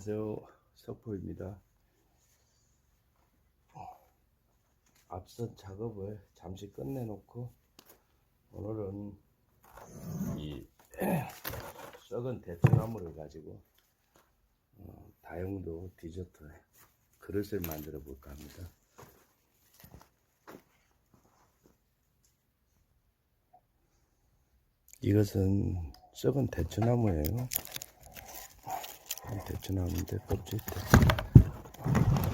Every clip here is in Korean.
안녕하세요. 석포입니다. 앞선 작업을 잠시 끝내놓고 오늘은 이 썩은 대추나무를 가지고 어, 다용도 디저트 그릇을 만들어 볼까 합니다. 이것은 썩은 대추나무예요. 대추나무인데 껍질째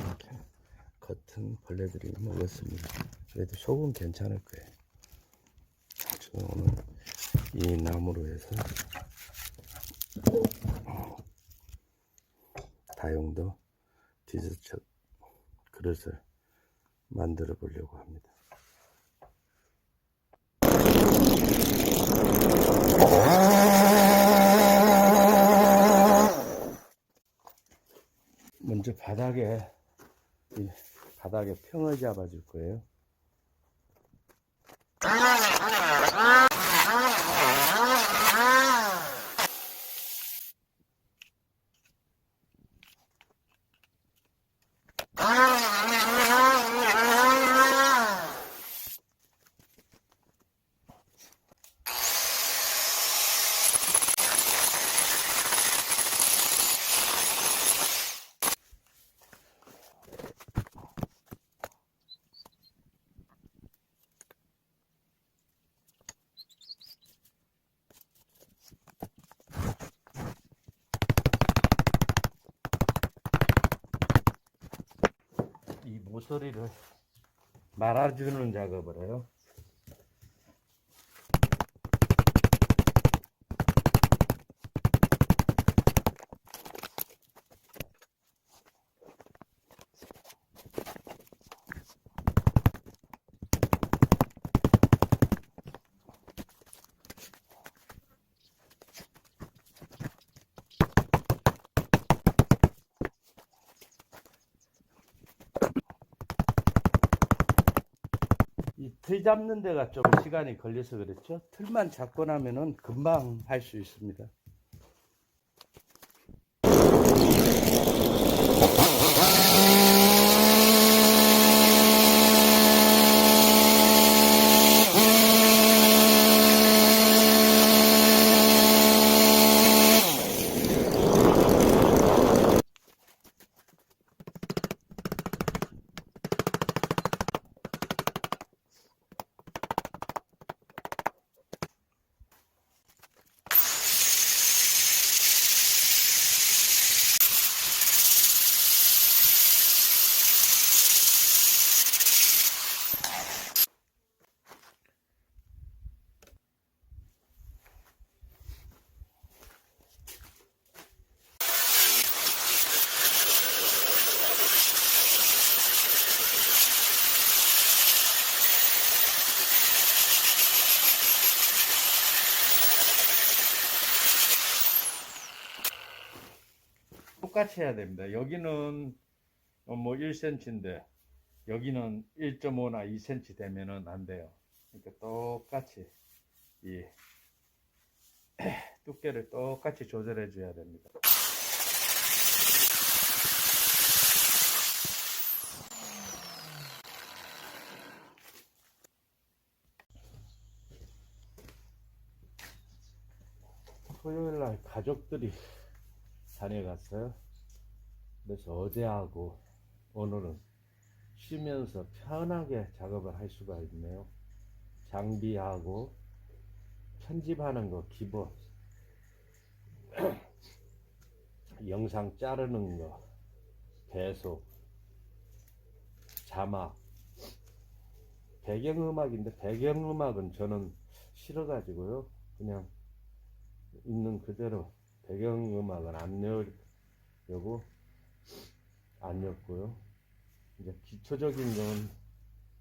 이렇게 겉은 벌레들이 먹었습니다. 그래도 속은 괜찮을 거예요. 저는 오늘 이 나무로 해서 다용도 디저트 그릇을 만들어 보려고 합니다. 먼저 바닥에 이 바닥에 평을 잡아 줄 거예요. 모서리를 말아주는 작업을 해요. 이 틀 잡는 데가 좀 시간이 걸려서 그렇죠. 틀만 잡고 나면은 금방 할 수 있습니다. 똑같이 해야 됩니다. 여기는 어, 뭐 1cm인데 여기는 1.5나 2cm 되면은 안 돼요. 그러니까 똑같이 이 두께를 똑같이 조절해 줘야 됩니다. 토요일 날 가족들이 다녀갔어요. 그래서 어제하고 오늘은 쉬면서 편하게 작업을 할 수가 있네요. 장비하고 편집하는 거 기본. 영상 자르는 거, 배속, 자막, 배경음악인데 배경음악은 저는 싫어가지고요. 그냥 있는 그대로 배경음악은 안 넣으려고 안 넣었고요. 이제 기초적인 건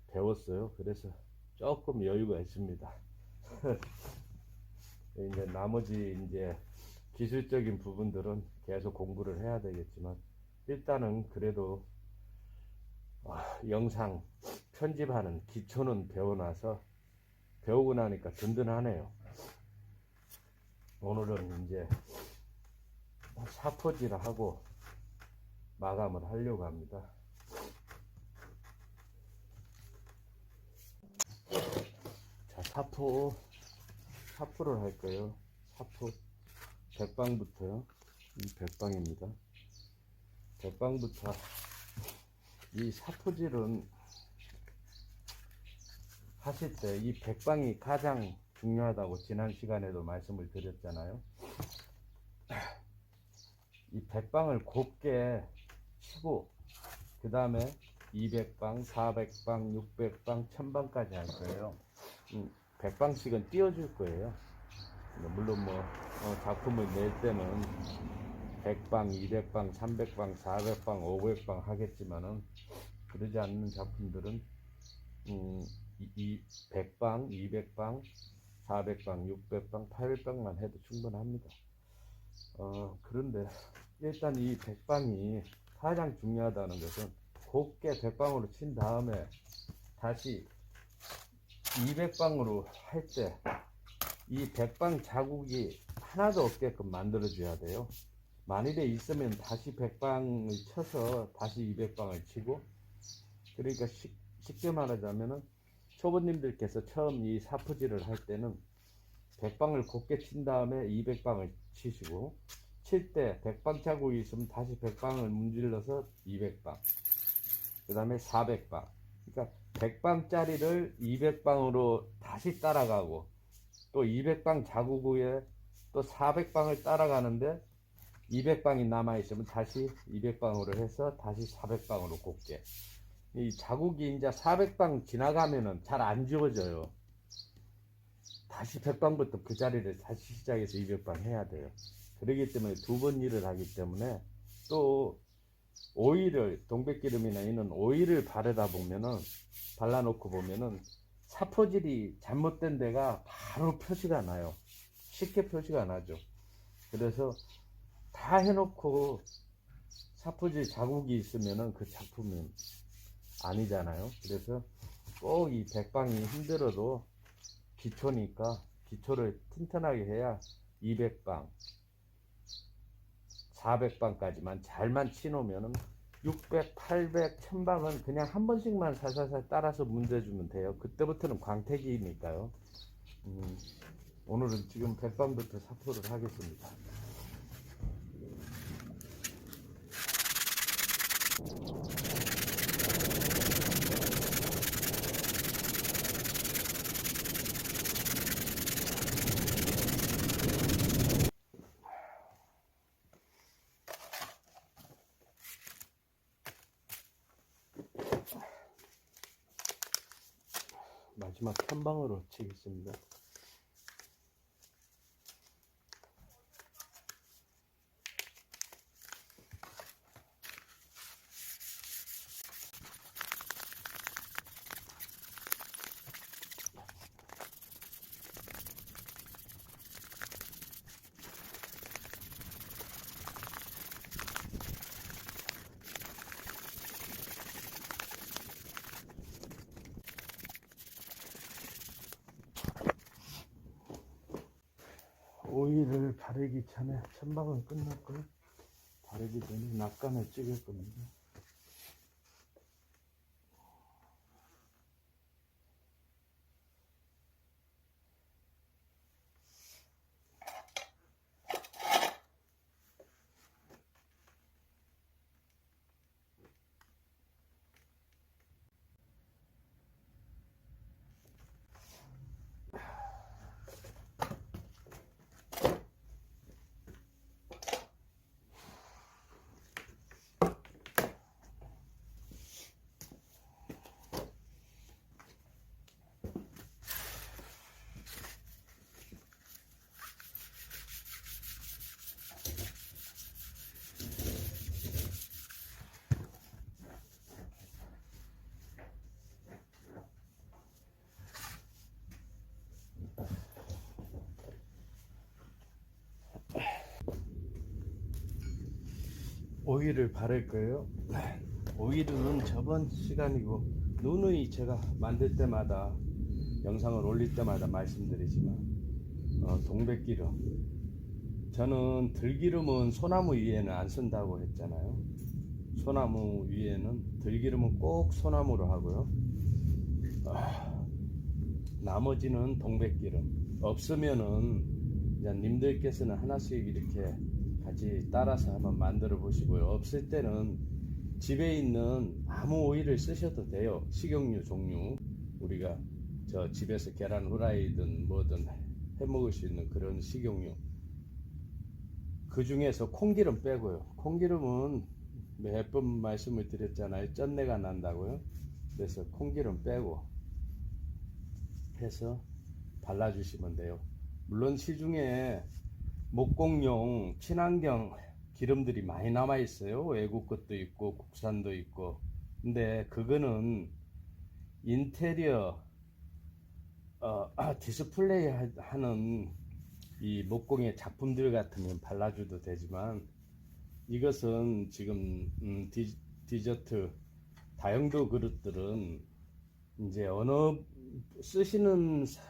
배웠어요. 그래서 조금 여유가 있습니다. 이제 나머지 이제 기술적인 부분들은 계속 공부를 해야 되겠지만 일단은 그래도 아, 영상 편집하는 기초는 배워놔서 배우고 나니까 든든하네요. 오늘은 이제 사포질을 하고 마감을 하려고 합니다. 자, 사포, 사포를 할 거예요. 사포, 백방부터요. 이 백방입니다. 백방부터 이 사포질은 하실 때 이 백방이 가장 중요하다고 지난 시간에도 말씀을 드렸잖아요. 이 백방을 곱게 치고 그 다음에 200방, 400방, 600방, 1000방까지 할 거예요. 음, 100방씩은 띄워줄 거예요. 물론 뭐 어, 작품을 낼 때는 100방, 200방, 300방, 400방, 500방 하겠지만은 그러지 않는 작품들은 음, 이, 이 100방, 200방, 400방, 600방, 800방만 해도 충분합니다. 어, 그런데 일단 이 100방이 가장 중요하다는 것은 곱게 100방으로 친 다음에 다시 200방으로 할 때 이 100방 자국이 하나도 없게끔 만들어 줘야 돼요. 만일에 있으면 다시 100방을 쳐서 다시 200방을 치고 그러니까 쉽, 쉽게 말하자면은 초보님들께서 처음 이 사포질을 할 때는 100방을 곱게 친 다음에 200방을 치시고 칠 때 100방 자국이 있으면 다시 100방을 문질러서 200방 그 다음에 400방. 그러니까 100방짜리를 200방으로 다시 따라가고 또 200방 자국 후에 또 400방을 따라가는데 200방이 남아있으면 다시 200방으로 해서 다시 400방으로 곱게. 이 자국이 이제 400방 지나가면은 잘 안 지워져요. 다시 100방부터 그 자리를 다시 시작해서 200방 해야 돼요 그러기 때문에 두 번 일을 하기 때문에 또 오일을 동백기름이나 이런 오일을 바르다 보면은 발라놓고 보면은 사포질이 잘못된 데가 바로 표시가 나요. 쉽게 표시가 나죠. 그래서 다 해놓고 사포질 자국이 있으면은 그 작품은 아니잖아요. 그래서 꼭 이 백방이 힘들어도 기초니까 기초를 튼튼하게 해야 200방, 400방까지만 잘만 치놓으면은 600, 800, 1000방은 그냥 한 번씩만 살살살 따라서 문제 주면 돼요. 그때부터는 광택이니까요. 음, 오늘은 지금 100방부터 사포를 하겠습니다. 마지막 한 방으로 치겠습니다. 오일을 바르기 전에 천방은 끝났고요. 바르기 전에 낙관을 찍을 겁니다. 오일을 바를 거예요. 오일은 저번 시간이고 누누이 제가 만들 때마다 영상을 올릴 때마다 말씀드리지만 어, 동백기름 저는 들기름은 소나무 위에는 안 쓴다고 했잖아요. 소나무 위에는 들기름은 꼭 소나무로 하고요. 아, 나머지는 동백기름 없으면은 그냥 님들께서는 하나씩 이렇게 같이 따라서 한번 만들어 보시고요. 없을 때는 집에 있는 아무 오일을 쓰셔도 돼요. 식용유 종류 우리가 저 집에서 계란 후라이든 뭐든 해 먹을 수 있는 그런 식용유. 그 중에서 콩기름 빼고요. 콩기름은 몇 번 말씀을 드렸잖아요. 쩐내가 난다고요. 그래서 콩기름 빼고 해서 발라주시면 돼요. 물론 시중에 목공용 친환경 기름들이 많이 남아 있어요. 외국 것도 있고 국산도 있고. 근데 그거는 인테리어 어, 아, 디스플레이 하- 하는 이 목공의 작품들 같으면 발라줘도 되지만 이것은 지금 음, 디, 디저트 다용도 그릇들은 이제 어느 쓰시는 사-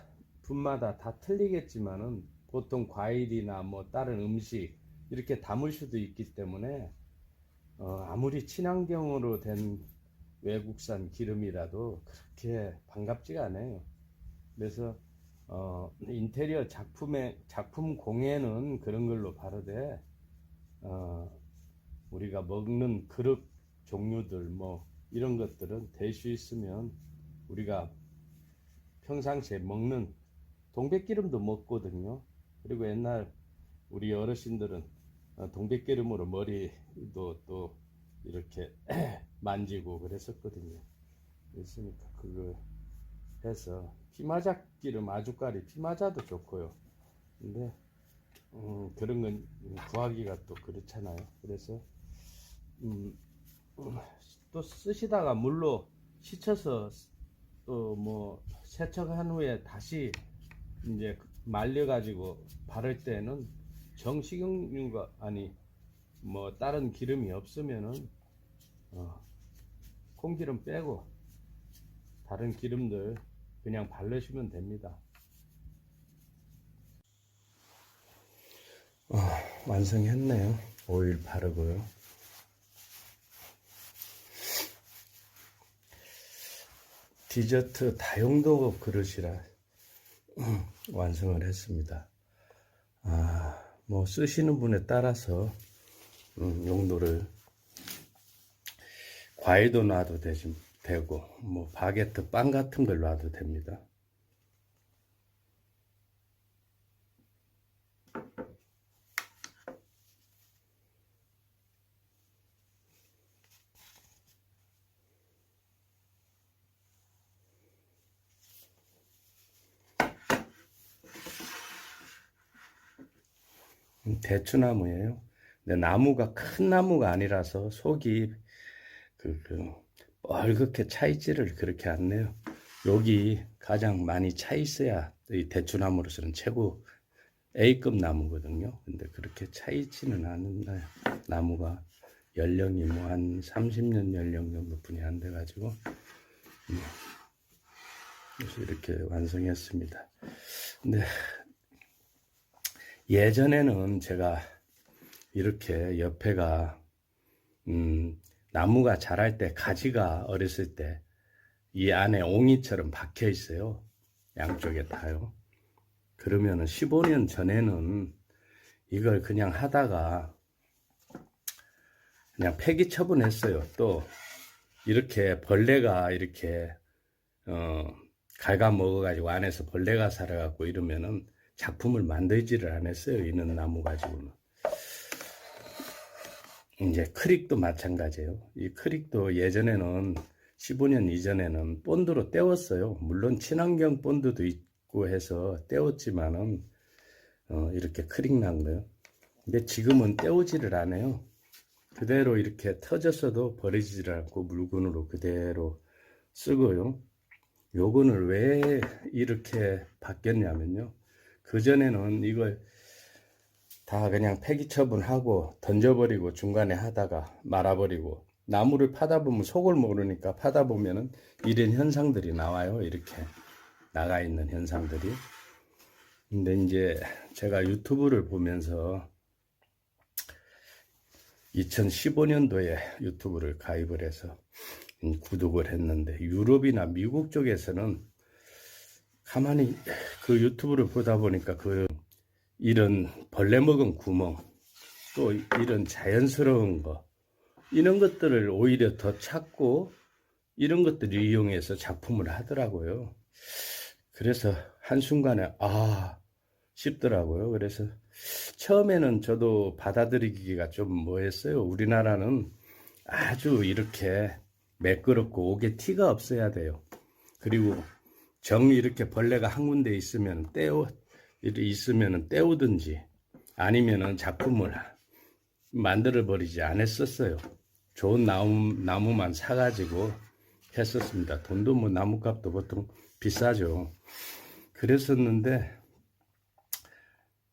분마다 다 틀리겠지만은 보통 과일이나 뭐 다른 음식 이렇게 담을 수도 있기 때문에 어, 아무리 친환경으로 된 외국산 기름이라도 그렇게 반갑지가 않아요. 그래서 어, 인테리어 작품에 작품 공예는 그런 걸로 바르되 어, 우리가 먹는 그릇 종류들 뭐 이런 것들은 될수 있으면 우리가 평상시에 먹는 동백기름도 먹거든요. 그리고 옛날 우리 어르신들은 어, 동백기름으로 머리도 또 이렇게 만지고 그랬었거든요. 그랬으니까 그거 해서 피마자 기름 아주까리 피마자도 좋고요. 근데 음, 그런 건 구하기가 또 그렇잖아요. 그래서 음, 음, 또 쓰시다가 물로 씻어서 또 뭐 세척한 후에 다시 이제 말려 가지고 바를 때는 정식용유가 아니 뭐 다른 기름이 없으면은 어, 콩기름 빼고 다른 기름들 그냥 바르시면 됩니다. 어, 완성했네요. 오일 바르고요. 디저트 다용도 그릇이라 음, 완성을 했습니다. 아, 뭐 쓰시는 분에 따라서 음, 용도를 과일도 놔도 되지, 되고 뭐 바게트 빵 같은 걸 놔도 됩니다. 대추나무예요. 근데 나무가 큰 나무가 아니라서 속이 그, 그 뻘겋게 차 있지를 그렇게 않네요. 여기 가장 많이 차 있어야 이 대추나무로서는 최고 A급 나무거든요. 근데 그렇게 차 있지는 않은 나무가 연령이 뭐 한 30년 연령 정도 분이 안 돼가지고 음, 그래서 이렇게 완성했습니다. 근데 예전에는 제가 이렇게 옆에가 음, 나무가 자랄 때 가지가 어렸을 때 이 안에 옹이처럼 박혀 있어요. 양쪽에 다요. 그러면은 15년 전에는 이걸 그냥 하다가 그냥 폐기 처분했어요. 또 이렇게 벌레가 이렇게 어 갉아 먹어가지고 안에서 벌레가 살아갖고 이러면은 작품을 만들지를 않았어요. 이는 나무 가지고는. 이제 크릭도 마찬가지예요. 이 크릭도 예전에는 15년 이전에는 본드로 떼웠어요. 물론 친환경 본드도 있고 해서 떼웠지만은 어, 이렇게 크릭 난 거예요. 근데 지금은 떼우지를 않아요. 그대로 이렇게 터졌어도 버리지를 않고 물건으로 그대로 쓰고요. 요거는 왜 이렇게 바뀌었냐면요. 그전에는 이걸 다 그냥 폐기 처분하고 던져버리고 중간에 하다가 말아버리고 나무를 파다 보면 속을 모르니까 파다 보면은 이런 현상들이 나와요. 이렇게 나가 있는 현상들이. 근데 이제 제가 유튜브를 보면서 2015년도에 유튜브를 가입을 해서 음, 구독을 했는데 유럽이나 미국 쪽에서는 가만히 그 유튜브를 보다 보니까 그 이런 벌레 먹은 구멍 또 이런 자연스러운 거 이런 것들을 오히려 더 찾고 이런 것들을 이용해서 작품을 하더라고요. 그래서 한순간에 아 싶더라고요. 그래서 처음에는 저도 받아들이기가 좀 뭐했어요. 우리나라는 아주 이렇게 매끄럽고 옥에 티가 없어야 돼요. 그리고 정 이렇게 벌레가 한 군데 있으면 떼어 있으면 떼우든지 아니면은 작품을 만들어 버리지 않았었어요. 좋은 나무 나무만 사가지고 했었습니다. 돈도 뭐 나무값도 보통 비싸죠. 그랬었는데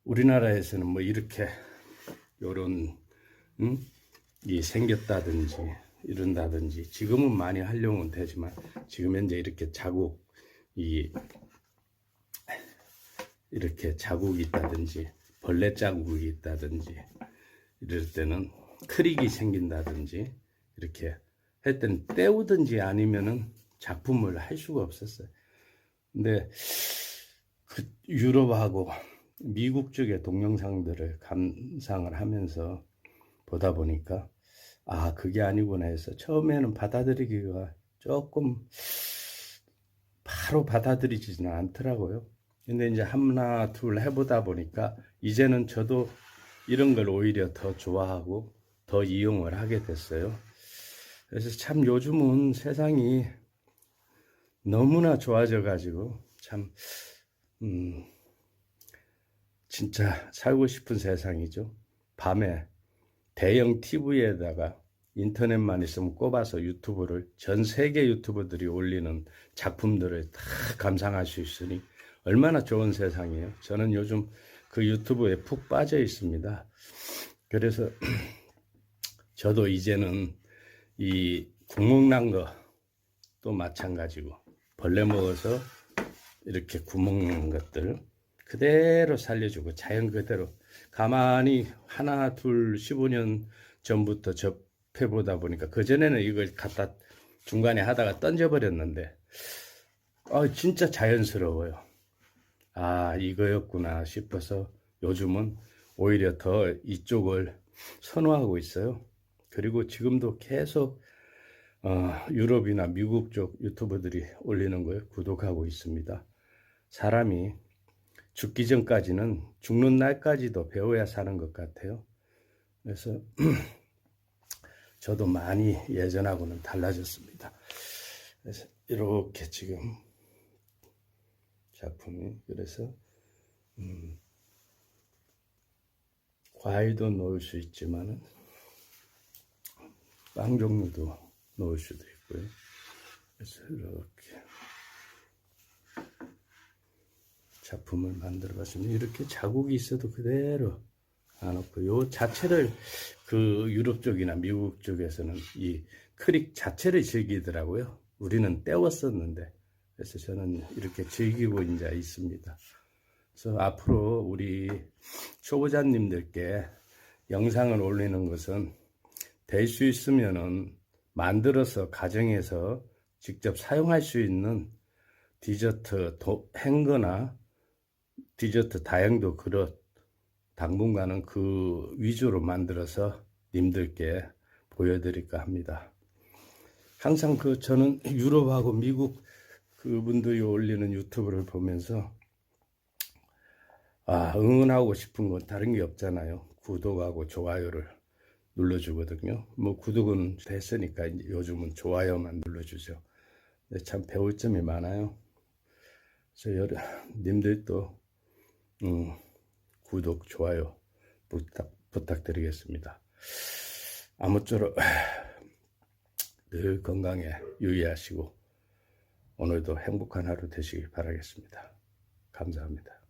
우리나라에서는 뭐 이렇게 요런 음? 이 생겼다든지 이런다든지 지금은 많이 활용은 되지만 지금 현재 이렇게 자국 이 이렇게 자국이 있다든지 벌레 자국이 있다든지 이럴 때는 크릭이 생긴다든지 이렇게 할 때는 때우든지 아니면은 작품을 할 수가 없었어요. 근데 그 유럽하고 미국 쪽의 동영상들을 감상을 하면서 보다 보니까 아 그게 아니구나 해서 처음에는 받아들이기가 조금 바로 받아들이지는 않더라고요. 근데 이제 하나 둘 해보다 보니까 이제는 저도 이런 걸 오히려 더 좋아하고 더 이용을 하게 됐어요. 그래서 참 요즘은 세상이 너무나 좋아져 가지고 참 음, 진짜 살고 싶은 세상이죠. 밤에 대형 TV에다가 인터넷만 있으면 꼽아서 유튜브를 전 세계 유튜버들이 올리는 작품들을 다 감상할 수 있으니 얼마나 좋은 세상이에요. 저는 요즘 그 유튜브에 푹 빠져 있습니다. 그래서 저도 이제는 이 구멍 난 거 또 마찬가지고 벌레 먹어서 이렇게 구멍 난 것들 그대로 살려주고 자연 그대로 가만히 하나 둘 15년 전부터 접 해보다 보니까 그전에는 이걸 갖다 중간에 하다가 던져버렸는데 아 진짜 자연스러워요. 아 이거였구나 싶어서 요즘은 오히려 더 이쪽을 선호하고 있어요. 그리고 지금도 계속 어, 유럽이나 미국 쪽 유튜버들이 올리는 걸 구독하고 있습니다. 사람이 죽기 전까지는 죽는 날까지도 배워야 사는 것 같아요. 그래서 저도 많이 예전하고는 달라졌습니다. 그래서 이렇게 지금 작품이 그래서 음, 과일도 넣을 수 있지만은 빵 종류도 넣을 수도 있고요. 그래서 이렇게 작품을 만들어 봤습니다. 이렇게 자국이 있어도 그대로 안 없고 요 자체를 그 유럽 쪽이나 미국 쪽에서는 이 크릭 자체를 즐기더라고요. 우리는 떼웠었는데 그래서 저는 이렇게 즐기고 이제 있습니다. 그래서 앞으로 우리 초보자님들께 영상을 올리는 것은 될 수 있으면은 만들어서 가정에서 직접 사용할 수 있는 디저트 도, 행거나 디저트 다양도 그릇 당분간은 그 위주로 만들어서 님들께 보여드릴까 합니다. 항상 그 저는 유럽하고 미국 그분들이 올리는 유튜브를 보면서 아 응원하고 싶은 건 다른 게 없잖아요. 구독하고 좋아요를 눌러주거든요. 뭐 구독은 됐으니까 요즘은 좋아요만 눌러주죠. 참 배울 점이 많아요. 그래서 여러 님들도 음, 구독, 좋아요 부탁, 부탁드리겠습니다. 아무쪼록 늘 건강에 유의하시고 오늘도 행복한 하루 되시길 바라겠습니다. 감사합니다.